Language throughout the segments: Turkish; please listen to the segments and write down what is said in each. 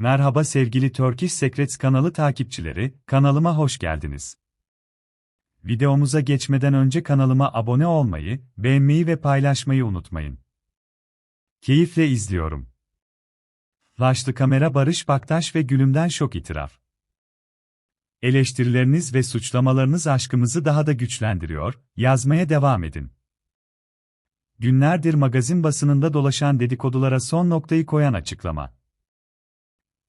Merhaba sevgili Turkish Secrets kanalı takipçileri, kanalıma hoş geldiniz. Videomuza geçmeden önce kanalıma abone olmayı, beğenmeyi ve paylaşmayı unutmayın. Keyifle izliyorum. Flaşlı kamera Barış Baktaş ve Gülüm'den şok itiraf. Eleştirileriniz ve suçlamalarınız aşkımızı daha da güçlendiriyor, yazmaya devam edin. Günlerdir magazin basınında dolaşan dedikodulara son noktayı koyan açıklama.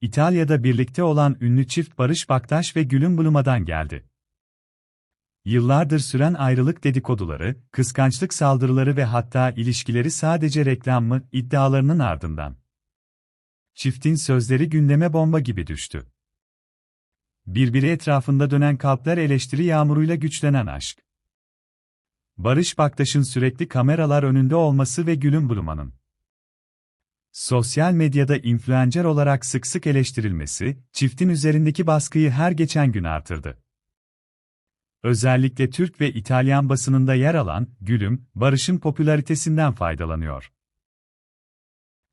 İtalya'da birlikte olan ünlü çift Barış Baktaş ve Gülüm Bluma'dan geldi. Yıllardır süren ayrılık dedikoduları, kıskançlık saldırıları ve hatta ilişkileri sadece reklam mı iddialarının ardından. Çiftin sözleri gündeme bomba gibi düştü. Birbiri etrafında dönen kalpler eleştiri yağmuruyla güçlenen aşk. Barış Baktaş'ın sürekli kameralar önünde olması ve Gülüm Bluma'nın Sosyal medyada influencer olarak sık sık eleştirilmesi, çiftin üzerindeki baskıyı her geçen gün artırdı. Özellikle Türk ve İtalyan basınında yer alan Gülüm, Barış'ın popülaritesinden faydalanıyor.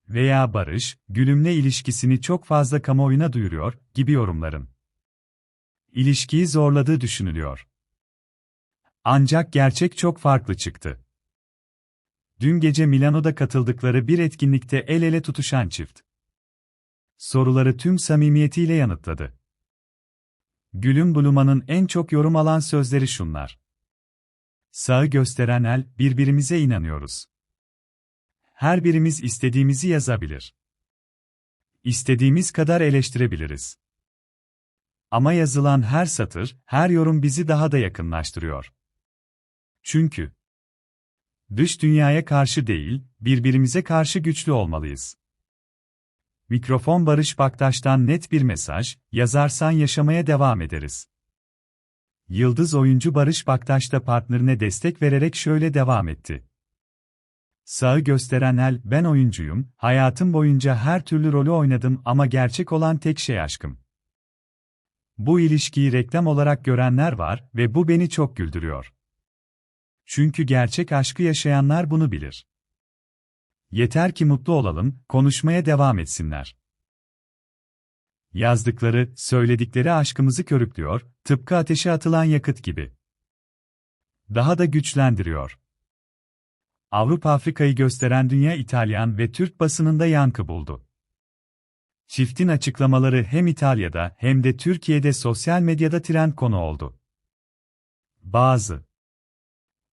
Veya Barış, Gülüm'le ilişkisini çok fazla kamuoyuna duyuruyor gibi yorumların. İlişkiyi zorladığı düşünülüyor. Ancak gerçek çok farklı çıktı. Dün gece Milano'da katıldıkları bir etkinlikte el ele tutuşan çift. Soruları tüm samimiyetiyle yanıtladı. Gülüm Bluma'nın en çok yorum alan sözleri şunlar. Sağı gösteren el, birbirimize inanıyoruz. Her birimiz istediğimizi yazabilir. İstediğimiz kadar eleştirebiliriz. Ama yazılan her satır, her yorum bizi daha da yakınlaştırıyor. Çünkü Dış dünyaya karşı değil, birbirimize karşı güçlü olmalıyız. Mikrofon Barış Baktaş'tan net bir mesaj, yazarsan yaşamaya devam ederiz. Yıldız oyuncu Barış Baktaş da partnerine destek vererek şöyle devam etti. Sağı gösteren el, ben oyuncuyum, hayatım boyunca her türlü rolü oynadım ama gerçek olan tek şey aşkım. Bu ilişkiyi reklam olarak görenler var ve bu beni çok güldürüyor. Çünkü gerçek aşkı yaşayanlar bunu bilir. Yeter ki mutlu olalım, konuşmaya devam etsinler. Yazdıkları, söyledikleri aşkımızı körüklüyor, tıpkı ateşe atılan yakıt gibi. Daha da güçlendiriyor. Avrupa Afrika'yı gösteren dünya İtalyan ve Türk basınında yankı buldu. Çiftin açıklamaları hem İtalya'da hem de Türkiye'de sosyal medyada trend konu oldu. Bazı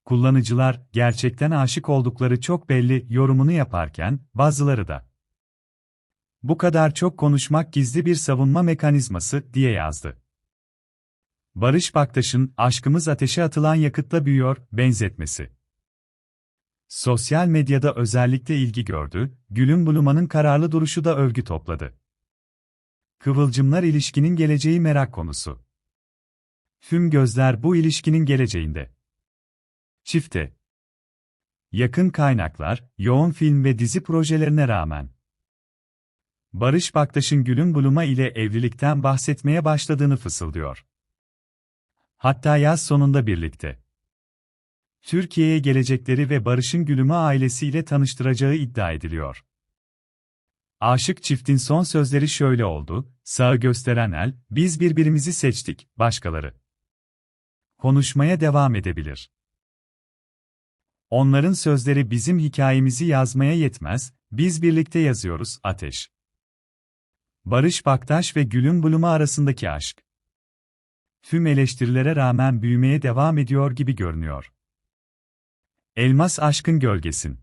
Kullanıcılar, gerçekten aşık oldukları çok belli yorumunu yaparken, bazıları da bu kadar çok konuşmak gizli bir savunma mekanizması diye yazdı. Barış Baktaş'ın aşkımız ateşe atılan yakıtla büyüyor benzetmesi. Sosyal medyada özellikle ilgi gördü, Gülüm Bluma'nın kararlı duruşu da övgü topladı. Kıvılcımlar ilişkinin geleceği merak konusu. Tüm gözler bu ilişkinin geleceğinde. Çifte. Yakın kaynaklar, yoğun film ve dizi projelerine rağmen. Barış Baktaş'ın Gül'ün Buluma ile evlilikten bahsetmeye başladığını fısıldıyor. Hatta yaz sonunda birlikte. Türkiye'ye gelecekleri ve Barış'ın Gülüm'ü ailesiyle tanıştıracağı iddia ediliyor. Aşık çiftin son sözleri şöyle oldu, sağı gösteren el, biz birbirimizi seçtik, başkaları. Konuşmaya devam edebilir. Onların sözleri bizim hikayemizi yazmaya yetmez, biz birlikte yazıyoruz, Ateş. Barış Baktaş ve Gülüm Bluma arasındaki aşk. Tüm eleştirilere rağmen büyümeye devam ediyor gibi görünüyor. Elmas aşkın gölgesin.